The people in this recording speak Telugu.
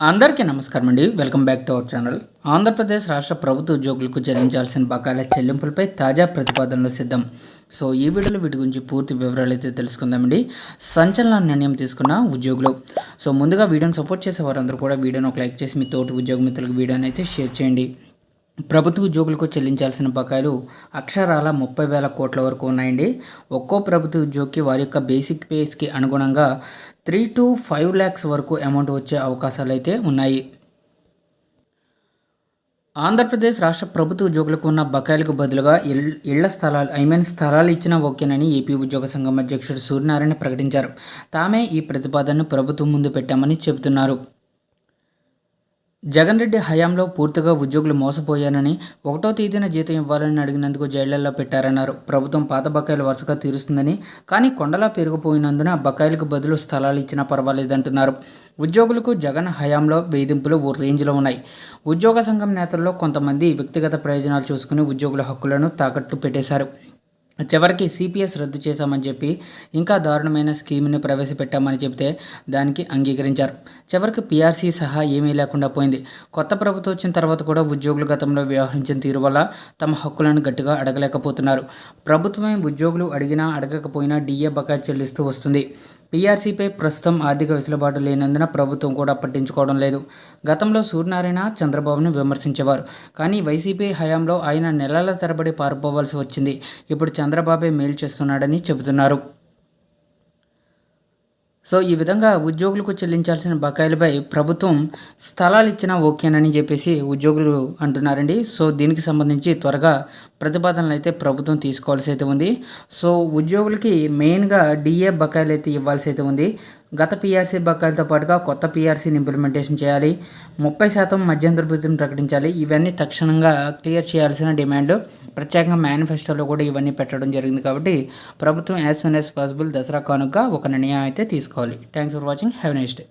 అందరికీ నమస్కారం అండి. Welcome back to our channel. Andhra Pradesh రాష్ట్ర ప్రభుత్వ ఉద్యోగులకు చెల్లించాల్సిన బకాయిల చెల్లింపులపై తాజా ప్రతిపాదనలు సిద్ధం. సో ఈ వీడియోలో వీటి గురించి పూర్తి వివరాలు అయితే తెలుసుకుందామండి సంచలన నిర్ణయం తీసుకున్న ఉద్యోగులు. సో ముందుగా వీడియోని సపోర్ట్ చేసే వారందరూ కూడా వీడియోని ఒక లైక్ చేసి మీ తోటి ఉద్యోగ మిత్రులకు వీడియోని అయితే షేర్ చేయండి. ప్రభుత్వ ఉద్యోగులకు చెల్లించాల్సిన బకాయిలు అక్షరాల ముప్పై వేల కోట్ల వరకు ఉన్నాయండి. ఒక్కో ప్రభుత్వ ఉద్యోగికి వారి యొక్క బేసిక్ పేస్కి అనుగుణంగా త్రీ టు ఫైవ్ ల్యాక్స్ వరకు అమౌంట్ వచ్చే అవకాశాలు అయితే ఉన్నాయి. ఆంధ్రప్రదేశ్ రాష్ట్ర ప్రభుత్వ ఉద్యోగులకు ఉన్న బకాయిలకు బదులుగా ఇల్ ఇళ్ళ స్థలాలు ఐ మీన్ స్థలాలు ఇచ్చినా ఓకేనని ఏపీ ఉద్యోగ సంఘం అధ్యక్షుడు సూర్యనారాయణ ప్రకటించారు. తామే ఈ ప్రతిపాదనను ప్రభుత్వం ముందు పెట్టామని చెబుతున్నారు. జగన్ రెడ్డి హయాంలో పూర్తిగా ఉద్యోగులు మోసపోయానని ఒకటో తేదీన జీతం ఇవ్వాలని అడిగినందుకు జైళ్ళలో పెట్టారన్నారు. ప్రభుత్వం పాత బకాయిలు వరుసగా తీరుస్తుందని కానీ కొండలా పెరిగిపోయినందున బకాయిలకు బదులు స్థలాలు ఇచ్చినా పర్వాలేదంటున్నారు. ఉద్యోగులకు జగన్ హయాంలో వేధింపులు ఓ రేంజ్లో ఉన్నాయి. ఉద్యోగ సంఘం నేతల్లో కొంతమంది వ్యక్తిగత ప్రయోజనాలు చూసుకుని ఉద్యోగుల హక్కులను తాకట్టు పెట్టేశారు. చివరికి సిపిఎస్ రద్దు చేశామని చెప్పి ఇంకా దారుణమైన స్కీమ్ని ప్రవేశపెట్టామని చెబితే దానికి అంగీకరించారు. చివరికి పీఆర్సీ సహా ఏమీ లేకుండా పోయింది. కొత్త ప్రభుత్వం వచ్చిన తర్వాత కూడా ఉద్యోగులు గతంలో వ్యవహరించిన తీరు వల్ల తమ హక్కులను గట్టిగా అడగలేకపోతున్నారు. ప్రభుత్వమే ఉద్యోగులు అడిగినా అడగకపోయినా డిఏ బకాయి చెల్లిస్తూ వస్తుంది. పీఆర్సీపై ప్రస్తుతం ఆర్థిక వెసులుబాటు లేనందున ప్రభుత్వం కూడా పట్టించుకోవడం లేదు. గతంలో సూర్యనారాయణ చంద్రబాబును విమర్శించేవారు. కానీ వైసీపీ హయాంలో ఆయన నెలల తరబడి పారిపోవాల్సి వచ్చింది. ఇప్పుడు చంద్రబాబే మేలు చేస్తున్నాడని చెబుతున్నారు. సో ఈ విధంగా ఉద్యోగులకు చెల్లించాల్సిన బకాయిలపై ప్రభుత్వం స్థలాలు ఇచ్చినా ఓకేనని చెప్పేసి ఉద్యోగులు అంటున్నారండి. సో దీనికి సంబంధించి త్వరగా ప్రతిపాదనలు అయితే ప్రభుత్వం తీసుకోవాల్సి అయితే ఉంది. సో ఉద్యోగులకి మెయిన్గా డిఏ బకాయిలు అయితే ఇవ్వాల్సి అయితే ఉంది. గత పీఆర్సీ బకాయిలతో పాటుగా కొత్త పీఆర్సీని ఇంప్లిమెంటేషన్ చేయాలి. ముప్పై శాతం మధ్యంతర భృతిని ప్రకటించాలి. ఇవన్నీ తక్షణంగా క్లియర్ చేయాల్సిన డిమాండ్. ప్రత్యేకంగా మేనిఫెస్టోలో కూడా ఇవన్నీ పెట్టడం జరిగింది కాబట్టి ప్రభుత్వం as soon as possible Dasara కానుక ఒక నిర్ణయం అయితే తీసుకోవాలి. Thanks for watching. Have next day.